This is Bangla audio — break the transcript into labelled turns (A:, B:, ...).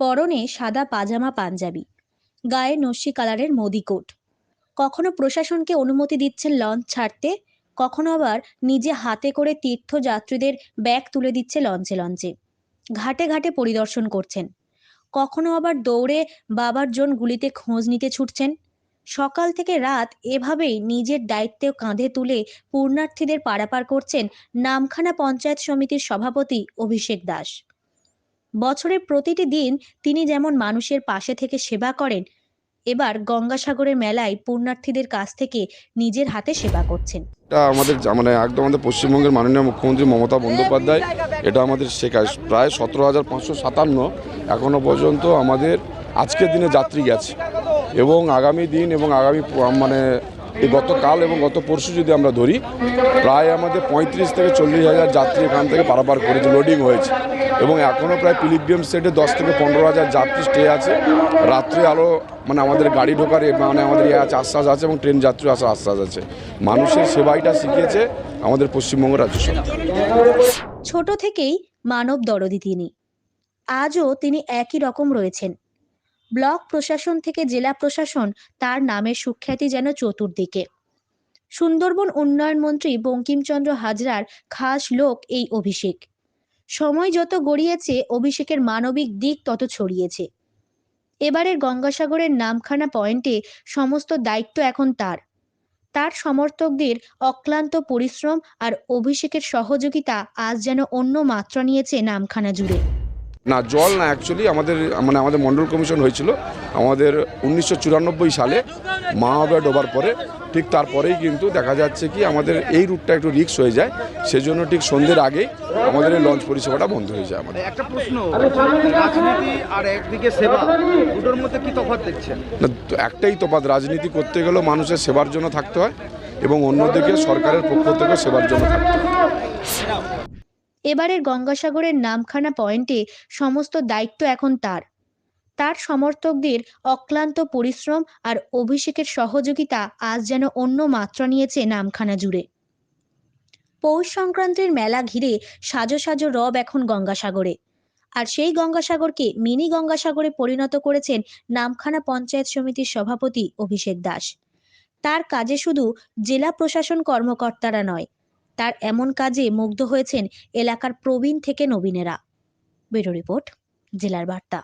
A: পরনে সাদা পাজামা পাঞ্জাবি, গায়ে নস্যি কালারের মোদি কোট। কখনো প্রশাসনকে অনুমতি দিচ্ছেন লঞ্চ ছাড়তে, কখনো আবার নিজে হাতে করে তীর্থযাত্রীদের ব্যাগ তুলে দিচ্ছে লঞ্চে লঞ্চে। ঘাটে ঘাটে পরিদর্শন করছেন। কখনো আবার দৌড়ে বাবার জন গুলিতে খোঁজ নিতে ছুটছেন। সকাল থেকে রাত এভাবেই নিজের দায়িত্ব কাঁধে তুলে পূর্ণার্থীদের পারাপার করছেন নামখানা পঞ্চায়েত সমিতির সভাপতি অভিষেক দাস। বছরের প্রতিটি দিন তিনি যেমন মানুষের পাশে থেকে সেবা করেন, এবার গঙ্গাসাগরের মেলায় পুণ্যার্থীদের কাছ থেকে নিজের হাতে সেবা করছেন।
B: এটা আমাদের মানে একদম আমাদের পশ্চিমবঙ্গের মাননীয় মুখ্যমন্ত্রী মমতা বন্দ্যোপাধ্যায়, এটা আমাদের শেখায়। প্রায় সতেরো হাজার পাঁচশো সাতান্ন এখনও পর্যন্ত আমাদের আজকের দিনে যাত্রী গেছে এবং আগামী দিন এবং আগামী মানে এই গতকাল এবং গত পরশু যদি আমরা ধরি, প্রায় আমাদের পঁয়ত্রিশ থেকে চল্লিশ হাজার যাত্রী এখান থেকে পারাপার করেছে লোডিং হয়েছে। এবং এখনও প্রায় পিলিগ্রিম সেটে দশ থেকে পনেরো হাজার যাত্রী স্টে আছে। রাত্রে আলো মানে আমাদের গাড়ি ঢোকার মানে আমাদের ইয়ে আছে, আশ্বাস আছে এবং ট্রেন যাত্রী আসার আশ্বাস আছে। মানুষের সেবাইটা শিখিয়েছে আমাদের পশ্চিমবঙ্গ রাজ্য সরকার।
A: ছোট থেকেই মানব দরদি তিনি। আজও তিনি একই রকম রয়েছেন। ব্লক প্রশাসন থেকে জেলা প্রশাসন তার নামের সুখ্যাতি যেন চতুর্দিকে। সুন্দরবন উন্নয়ন মন্ত্রী বঙ্কিমচন্দ্র হাজরার খাস লোক এই অভিষেক। সময় যত গড়িয়েছে, অভিষেকের মানবিক দিক তত ছড়িয়েছে। এবারের গঙ্গাসাগরের নামখানা পয়েন্টে সমস্ত দায়িত্ব এখন তার। তার সমর্থকদের অক্লান্ত পরিশ্রম আর অভিষেকের সহযোগিতা আজ যেন অন্য মাত্রা নিয়েছে নামখানা জুড়ে।
B: না জল না অ্যাকচুয়ালি আমাদের মানে আমাদের মন্ডল কমিশন হয়েছিল আমাদের উনিশশো চুরানব্বই সালে মাহাবা ডোবার পরে। ঠিক তারপরেই কিন্তু দেখা যাচ্ছে কি আমাদের এই রুটটা একটু রিক্স হয়ে যায় সেজন্য ঠিক সন্ধ্যের আগেই আমাদের এই লঞ্চ পরিষেবাটা বন্ধ হয়ে যায় আমাদের।
C: একটা প্রশ্ন রাজনীতি আর একদিকে সেবা দুটোর মধ্যে কি তফাৎ দেখছেন?
B: না, একটাই তফাৎ রাজনীতি করতে গেলেও মানুষের সেবার জন্য থাকতে হয় এবং অন্যদিকে সরকারের পক্ষ থেকে সেবার জন্য থাকতে হয়।
A: এবারের গঙ্গাসাগরের নামখানা পয়েন্টে সমস্ত দায়িত্ব এখন তার। তার সমর্থকদের অক্লান্ত পরিশ্রম আর অভিষেকের সহযোগিতা আজ যেন অন্য মাত্রা নিয়েছে নামখানা জুড়ে। পৌষ সংক্রান্তির মেলা ঘিরে সাজো সাজো রব এখন গঙ্গাসাগরে। আর সেই গঙ্গাসাগরকে মিনি গঙ্গাসাগরে পরিণত করেছেন নামখানা পঞ্চায়েত সমিতির সভাপতি অভিষেক দাস। তার কাজে শুধু জেলা প্রশাসন কর্মকর্তারা নয় তার এমন কাজে মুগ্ধ হয়েছেন এলাকার প্রবীণ থেকে নবীনেরা। ব্যুরো রিপোর্ট জেলার বার্তা।